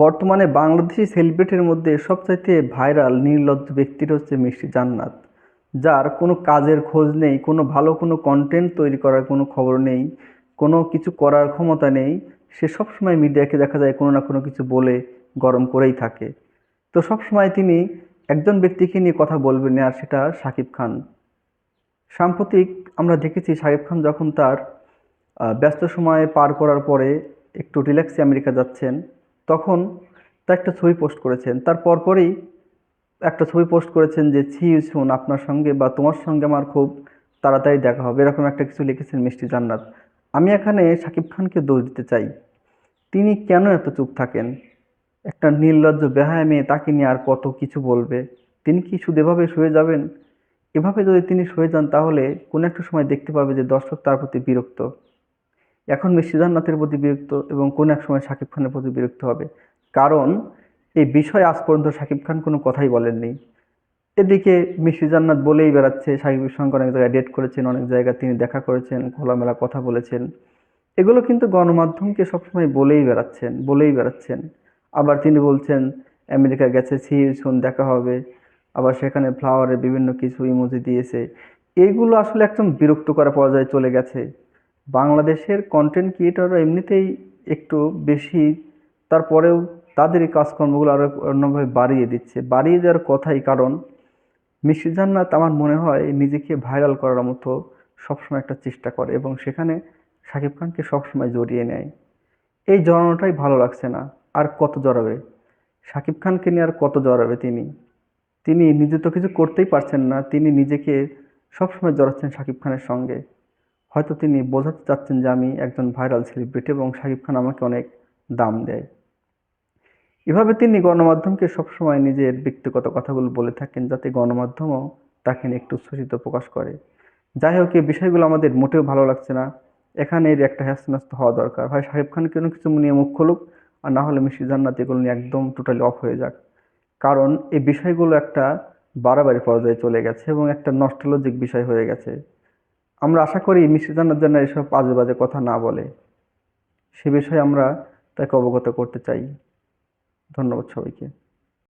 বর্তমানে বাংলাদেশি সেলিব্রিটির মধ্যে সবচাইতে ভাইরাল, নির্লজ্জ ব্যক্তিটা হচ্ছে মিষ্টি জান্নাত। যার কোনো কাজের খোঁজ নেই, কোনো ভালো কোনো কন্টেন্ট তৈরি করার কোনো খবর নেই, কোনো কিছু করার ক্ষমতা নেই, সে সবসময় মিডিয়াকে দেখা যায় কোনো না কোনো কিছু বলে গরম করেই থাকে। তো সবসময় তিনি একজন ব্যক্তিকে নিয়ে কথা বলবেন, আর সেটা শাকিব খান। সাম্প্রতিক আমরা দেখেছি শাকিব খান যখন তার ব্যস্ত সময়ে পার করার পরে একটু রিল্যাক্সে আমেরিকা যাচ্ছেন। তখন তা একটা ছবি পোস্ট করেছেন। তার পরপরই একটা ছবি পোস্ট করেছেন যে, ছি শুন আপনার সঙ্গে বা তোমার সঙ্গে আমার খুব তাড়াতাড়ি দেখা হবে। এরকম একটা কিছু লিখেছেন মিষ্টি জান্নাত। আমি এখানে শাকিব খানকে দোষ দিতে চাই। তিনি কেন এত চুপ থাকেন? একটা নির্লজ্জ, বেহায় মেয়ে তাকে নিয়ে আর কত কিছু বলবে? তিনি কি শুধু এভাবে শুয়ে যাবেন? এভাবে যদি তিনি শুয়ে যান তাহলে কোনো একটা সময় দেখতে পাবে যে দর্শক তার প্রতি বিরক্ত। এখন মিষ্টি জান্নাতের প্রতি বিরক্ত এবং কোনো এক সময় শাকিব খানের প্রতি বিরক্ত হবে। কারণ এই বিষয়ে আজ পর্যন্ত শাকিব খান কোনো কথাই বলেননি। এদিকে মিষ্টি জান্নাত বলেই বেড়াচ্ছে সাকিবের সঙ্গে অনেক জায়গায় ডেট করেছেন, অনেক জায়গায় তিনি দেখা করেছেন, খোলামেলা কথা বলেছেন। এগুলো কিন্তু গণমাধ্যমকে সবসময় বলেই বেড়াচ্ছেন বলেই বেড়াচ্ছেন। আবার তিনি বলছেন, আমেরিকা গেছে সি শুন, দেখা হবে। আবার সেখানে ফ্লাওয়ারে বিভিন্ন কিছু ইমোজি দিয়েছে। এইগুলো আসলে একদম বিরক্ত করা পর্যায়ে চলে গেছে। বাংলাদেশের কন্টেন্ট ক্রিয়েটররা এমনিতেই একটু বেশি, তারপরেও তাদের এই কাজকর্মগুলো আরও অন্যভাবে বাড়িয়ে দিচ্ছে। বাড়িয়ে দেওয়ার কথাই কারণ, মিষ্টি জান্নাত আমার মনে হয় নিজেকে ভাইরাল করার মতো সবসময় একটা চেষ্টা করে এবং সেখানে শাকিব খানকে সবসময় জড়িয়ে নেয়। এই জড়ানোটাই ভালো লাগছে না। আর কত জড়াবে? শাকিব খানকে নিয়ে আর কত জড়াবে তিনি? তিনি নিজে তো কিছু করতেই পারছেন না, তিনি নিজেকে সবসময় জড়াচ্ছেন শাকিব খানের সঙ্গে। হয়তো তিনি বোঝাতে চাচ্ছেন যে আমি একজন ভাইরাল সেলিব্রিটি এবং শাকিব খান আমাকে অনেক দাম দেয়। এভাবে তিনি গণমাধ্যমকে সবসময় নিজের ব্যক্তিগত কথাগুলো বলে থাকেন যাতে গণমাধ্যমও তাকে একটু উচ্ছ্বসিত প্রকাশ করে। যাই হোক, এই বিষয়গুলো আমাদের মোটেও ভালো লাগছে না। এখানে এর একটা হ্যাস্ত হওয়া দরকার। হয় শাকিব খান কোনো কিছু নিয়ে মুখ খুলুক? আর না হলে মিষ্টি জান্নাত এগুলো নিয়ে একদম টোটালি অফ হয়ে যাক। কারণ এই বিষয়গুলো একটা বাড়াবাড়ি পর্যায়ে চলে গেছে এবং একটা নস্টালজিক বিষয় হয়ে গেছে। আমরা আশা করি জানার যেন এসব বাজে বাজে কথা না বলে। সে বিষয়ে আমরা তাকে অবগত করতে চাই। ধন্যবাদ সবাইকে।